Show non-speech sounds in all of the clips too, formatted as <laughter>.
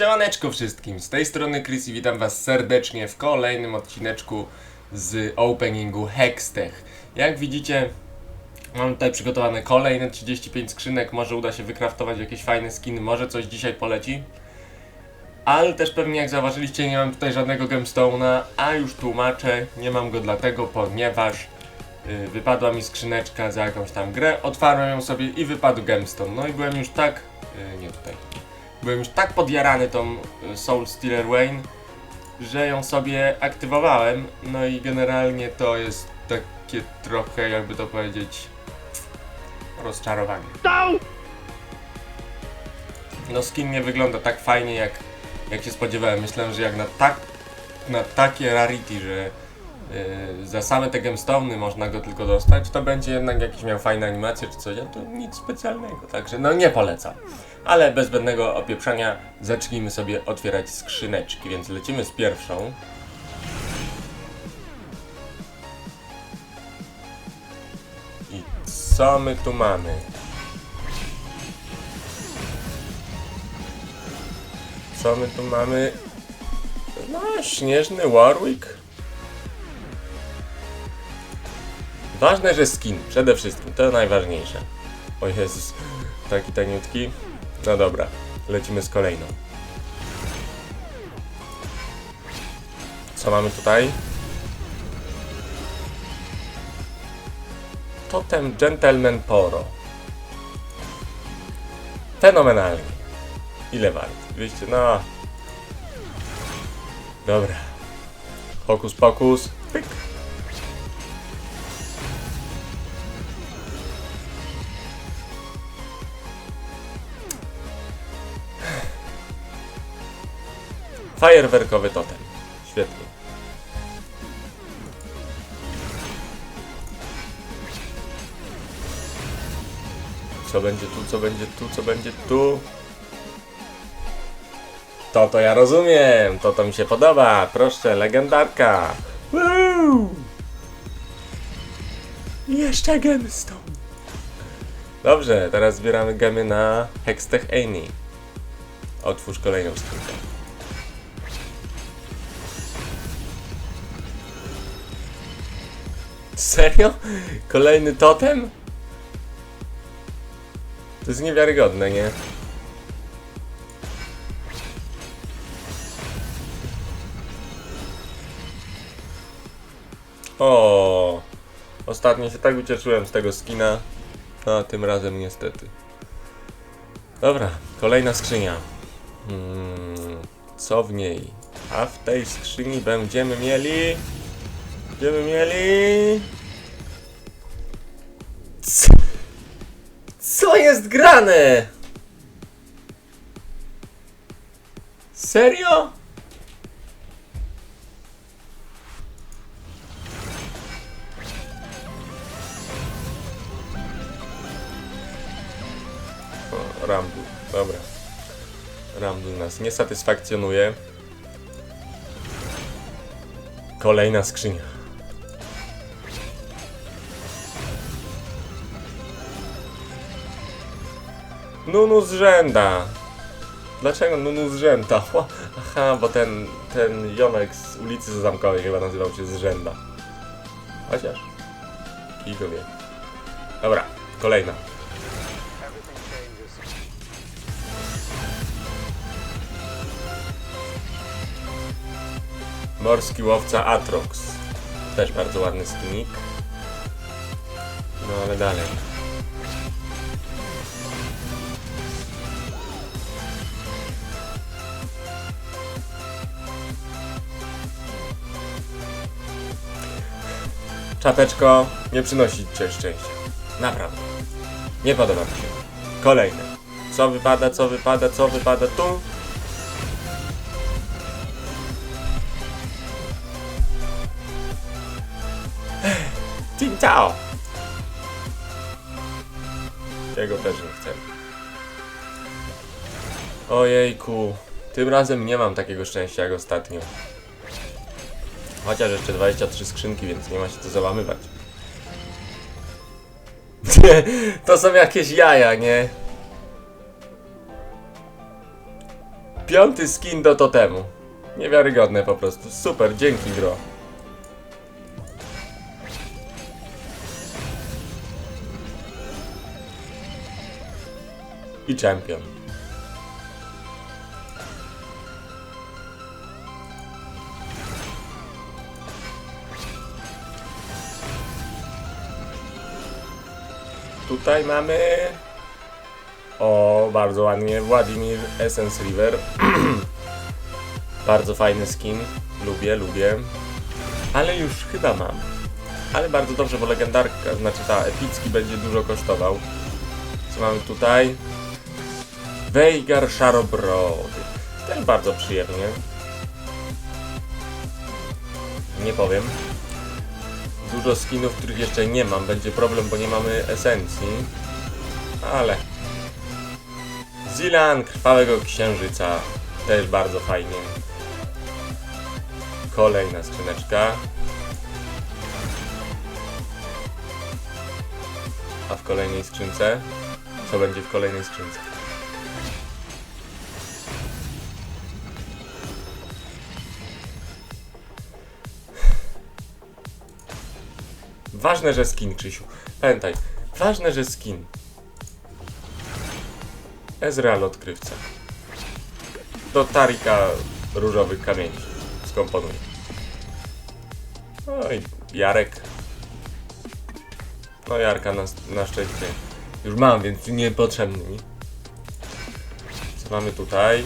Siemaneczko wszystkim, z tej strony Chris i witam was serdecznie w kolejnym odcineczku z openingu Hextech. Jak widzicie, mam tutaj przygotowane kolejne 35 skrzynek, może uda się wykraftować jakieś fajne skiny, może coś dzisiaj poleci. Ale też pewnie jak zauważyliście nie mam tutaj żadnego gemstone'a, a już tłumaczę, nie mam go dlatego, ponieważ y, wypadła mi skrzyneczka za jakąś tam grę, otwarłem ją sobie i wypadł gemstone. No i byłem już tak, y, nie tutaj, byłem już tak podjarany tą y, Soul Stealer Wayne, że ją sobie aktywowałem, no i generalnie to jest takie trochę, jakby to powiedzieć, rozczarowanie. No skin nie wygląda tak fajnie jak, jak się spodziewałem. Myślałem, że jak na, tak, na takie rarity, że yy, za same te gemstone'y można go tylko dostać, to będzie jednak jakiś miał fajne animacje czy coś, a to nic specjalnego. Także no nie polecam. Ale bez zbędnego opieprzania zacznijmy sobie otwierać skrzyneczki, więc lecimy z pierwszą. I co my tu mamy? Co my tu mamy? No, śnieżny Warwick. Ważne, że skin, przede wszystkim, to najważniejsze. O Jezus, taki taniutki. No dobra, lecimy z kolejną. Co mamy tutaj? Totem Gentleman Poro. Fenomenalnie. Ile wart? 200, no. Dobra. Hokus pokus. Fajerwerkowy totem. Świetnie. Co będzie tu, co będzie tu, co będzie tu? To to ja rozumiem, to to mi się podoba, proszę, legendarka. Woo! Jeszcze gemstone. Dobrze, teraz zbieramy gemy na Hextech Amy. Otwórz kolejną skrzynkę. Serio? Kolejny totem? To jest niewiarygodne, nie? O, Ostatnio się tak ucieszyłem z tego skina, a tym razem niestety. Dobra, kolejna skrzynia. Hmm, co w niej? A w tej skrzyni będziemy mieli... Będziemy mieli... Co, jest grane? Serio? Rumble, dobra. Rumble nas nie satysfakcjonuje. Kolejna skrzynia. Nunu z rzęda. Dlaczego Nunu z rzęda? <laughs> Aha, bo ten, ten Jomek z ulicy Zamkowej chyba nazywał się z rzęda. Chociaż. I go wie. Dobra, kolejna. Morski łowca Atrox. Też bardzo ładny skinik. No ale dalej. Czapeczko nie przynosi ci szczęścia. Naprawdę. Nie podoba mi się. Kolejne. Co wypada, co wypada, co wypada tu? Tin Tao! Jego też nie chcę. Ojejku. Tym razem nie mam takiego szczęścia jak ostatnio. Chociaż jeszcze 23 skrzynki, więc nie ma się co załamywać. <laughs> to są jakieś jaja, nie? Piąty skin do totemu. Niewiarygodne po prostu. Super, dzięki gro. I champion. Tutaj mamy. O, bardzo ładnie. Władimir Essence River. <clears throat> bardzo fajny skin. Lubię, lubię. Ale już chyba mam. Ale bardzo dobrze, bo legendarka, znaczy ta epicki będzie dużo kosztował. Co mamy tutaj? Veigar Szarobrody. Też bardzo przyjemnie. Nie powiem. Dużo skinów, których jeszcze nie mam. Będzie problem, bo nie mamy esencji. Ale... Zilan Krwawego Księżyca. Też bardzo fajnie. Kolejna skrzyneczka. A w kolejnej skrzynce? Co będzie w kolejnej skrzynce? Ważne, że skin, Krzysiu. Pamiętaj, ważne, że skin. Ezreal odkrywca. Do Tarika różowych kamieni skomponuj. No i Jarek. No Jarka na, na szczęście już mam, więc niepotrzebny mi. Co mamy tutaj?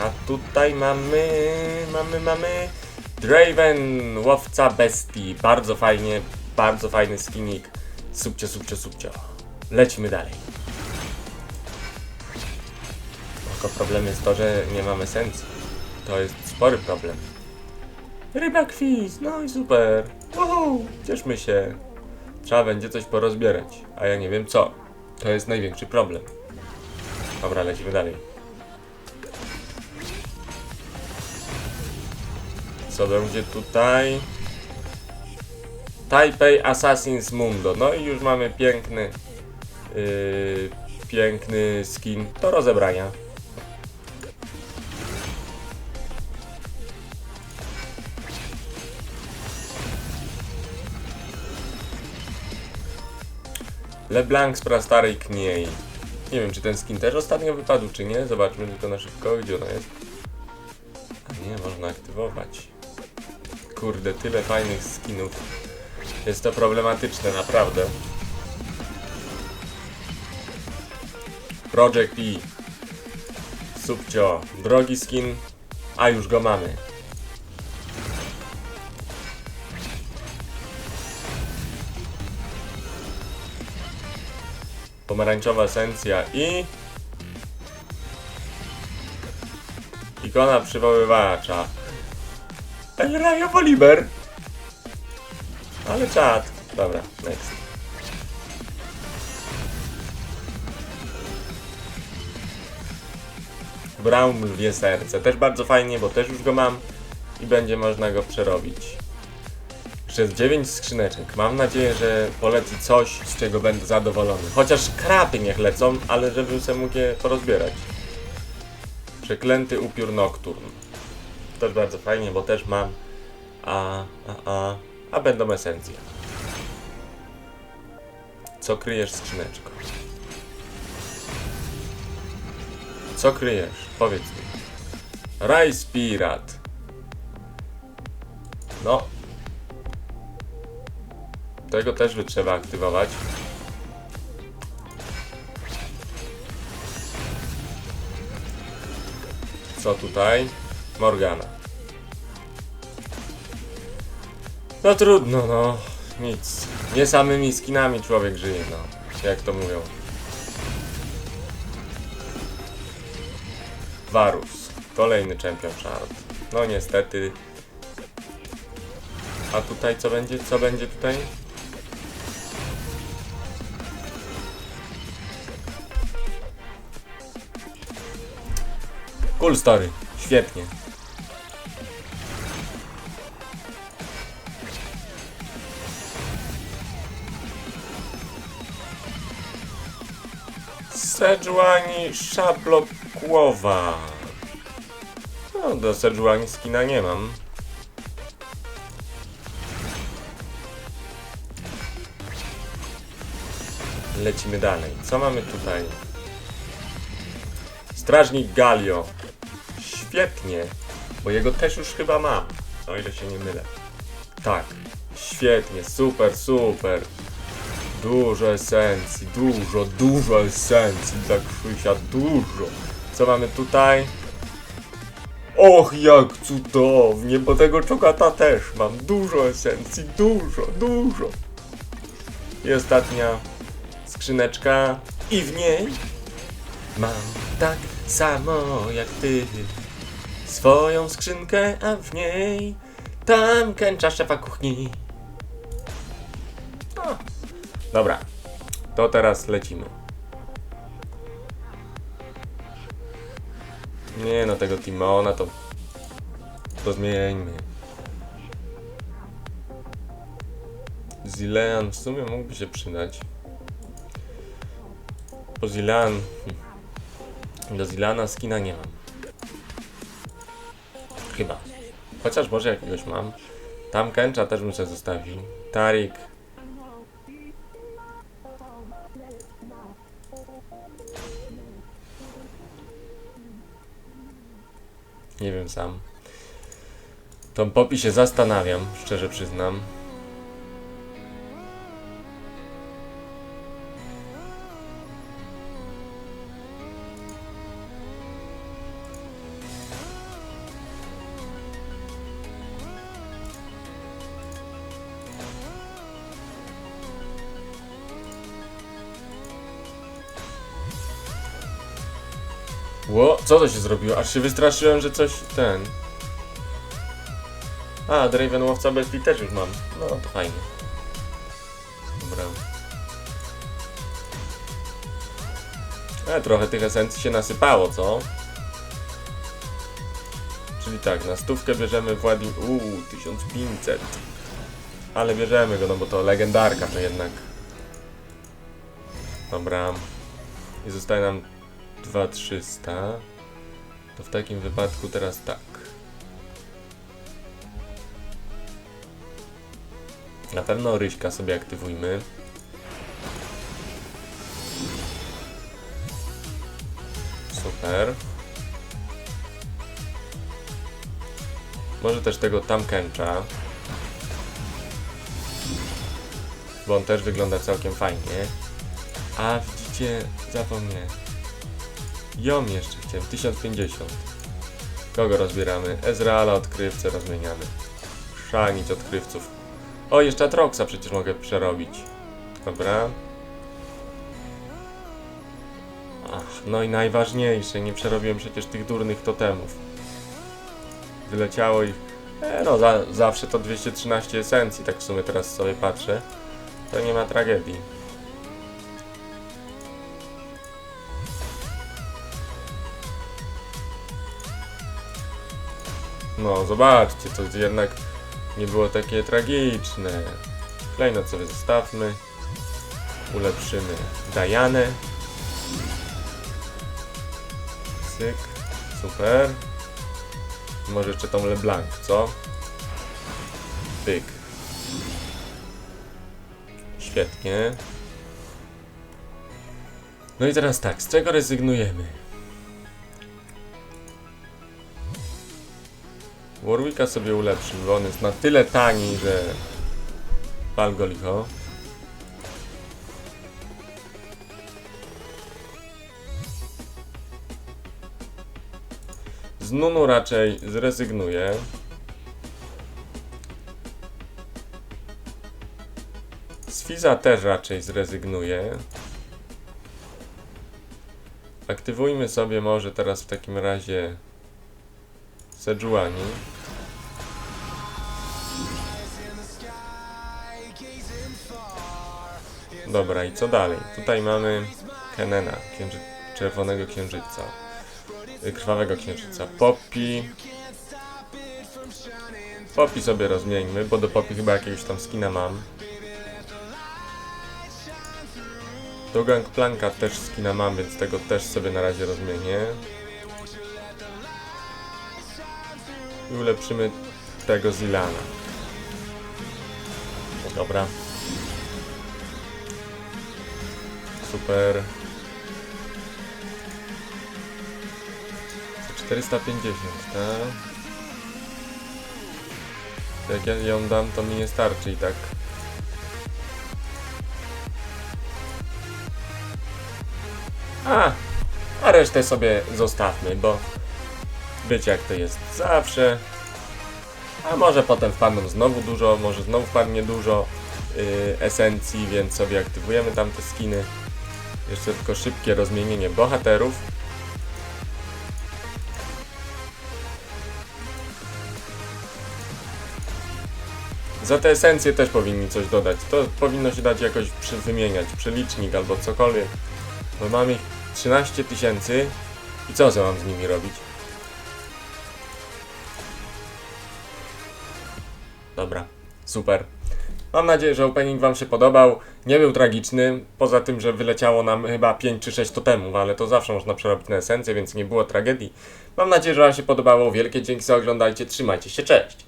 A tutaj mamy, mamy, mamy Draven, łowca bestii. Bardzo fajnie, bardzo fajny skinik. Subcio, subcio, subcio. Lecimy dalej. Tylko problem jest to, że nie mamy esencji. To jest spory problem. Ryba quiz, no i super. Wow, cieszmy się. Trzeba będzie coś porozbierać, a ja nie wiem co. To jest największy problem. Dobra, lecimy dalej. Co będzie tutaj? Taipei Assassin's Mundo. No i już mamy piękny, yy, piękny skin do rozebrania. LeBlanc z prastarej Kniei. Nie wiem, czy ten skin też ostatnio wypadł, czy nie. Zobaczmy tylko na szybko, gdzie ona jest. A nie, można aktywować. Kurde, tyle fajnych skinów. Jest to problematyczne, naprawdę. Project E. Subcio. Drogi skin, a już go mamy. Pomarańczowa esencja i... Ikona przywoływacza. El Rayo Polimer. Ale czad. Dobra, next. Brown lwie serce. Też bardzo fajnie, bo też już go mam i będzie można go przerobić. Przez 9 skrzyneczek. Mam nadzieję, że poleci coś, z czego będę zadowolony. Chociaż kraty niech lecą, ale żebym sobie mógł je porozbierać. Przeklęty upiór Nocturn. Też bardzo fajnie, bo też mam. A, a, a, a będą esencje. Co kryjesz skrzyneczko? Co kryjesz? Powiedz mi. Rice Pirat. No. Tego też by trzeba aktywować. Co tutaj? Morgana. No trudno, no. Nic. Nie samymi skinami człowiek żyje, no. Jak to mówią. Varus. Kolejny champion shard. No niestety. A tutaj co będzie? Co będzie tutaj? Cool story. Świetnie. Sejuani szablokłowa. No, do Sejuani skina nie mam. Lecimy dalej. Co mamy tutaj? Strażnik Galio. Świetnie, bo jego też już chyba mam, o ile się nie mylę. Tak, świetnie, super, super. Dużo esencji, dużo, dużo esencji dla Krzysia, dużo. Co mamy tutaj? Och, jak cudownie, bo tego czokata też mam. Dużo esencji, dużo, dużo. I ostatnia skrzyneczka. I w niej mam tak samo jak ty. Swoją skrzynkę, a w niej tam kęcza szefa kuchni. Dobra, to teraz lecimy. Nie no, tego Timona to... To zmieńmy. Zilean w sumie mógłby się przydać. Bo Zilean... Do Zilana skina nie mam. Chyba. Chociaż może jakiegoś mam. Tam Kęcza też bym sobie zostawił. Tarik. Sam. Tą Popi się zastanawiam, szczerze przyznam. Ło, co to się zrobiło? Aż się wystraszyłem, że coś ten. A, Draven łowca bestii też już mam. No to fajnie. Dobra. E, trochę tych esencji się nasypało, co? Czyli tak, na stówkę bierzemy Władim... Uuu, 1500. Ale bierzemy go, no bo to legendarka to jednak. Dobra. I zostaje nam 2300 to w takim wypadku teraz tak. Na pewno ryśka sobie aktywujmy. Super. Może też tego tamkęcza bo on też wygląda całkiem fajnie. A widzicie zapomniałem Ją jeszcze chciałem, 1050. Kogo rozbieramy? Ezreala odkrywcę rozmieniamy. Szanić odkrywców. O, jeszcze Atroxa przecież mogę przerobić. Dobra. Ach, no i najważniejsze, nie przerobiłem przecież tych durnych totemów. Wyleciało ich... E, no, za, zawsze to 213 esencji, tak w sumie teraz sobie patrzę. To nie ma tragedii. No, zobaczcie, to jednak nie było takie tragiczne. Klejnot sobie zostawmy. Ulepszymy Dajanę. Cyk. Super. Może jeszcze tą LeBlanc, co? Pyk. Świetnie. No i teraz tak, z czego rezygnujemy? Warwicka sobie ulepszył, bo on jest na tyle tani, że... Pal go licho. Z Nunu raczej zrezygnuję. Z Fiza też raczej zrezygnuję. Aktywujmy sobie może teraz w takim razie Sejuani. Dobra, i co dalej? Tutaj mamy Kenena, księży... czerwonego księżyca. Y, Krwawego księżyca. Poppy. Poppy sobie rozmieńmy, bo do Poppy chyba jakiegoś tam skina mam. Do Gangplanka też skina mam, więc tego też sobie na razie rozmienię. i ulepszymy tego Zilana. Dobra. Super. 450, tak? Jak ja ją dam, to mi nie starczy i tak. A, a resztę sobie zostawmy, bo wiecie jak to jest zawsze. A może potem wpadną znowu dużo, może znowu wpadnie dużo yy, esencji, więc sobie aktywujemy tam te skiny. Jeszcze tylko szybkie rozmienienie bohaterów. Za te esencje też powinni coś dodać. To powinno się dać jakoś wymieniać, przelicznik albo cokolwiek. Bo mam ich 13 tysięcy i co za mam z nimi robić? Dobra, super. Mam nadzieję, że opening Wam się podobał. Nie był tragiczny, poza tym, że wyleciało nam chyba 5 czy 6 totemów, ale to zawsze można przerobić na esencję, więc nie było tragedii. Mam nadzieję, że Wam się podobało. Wielkie dzięki za oglądajcie. Trzymajcie się, cześć!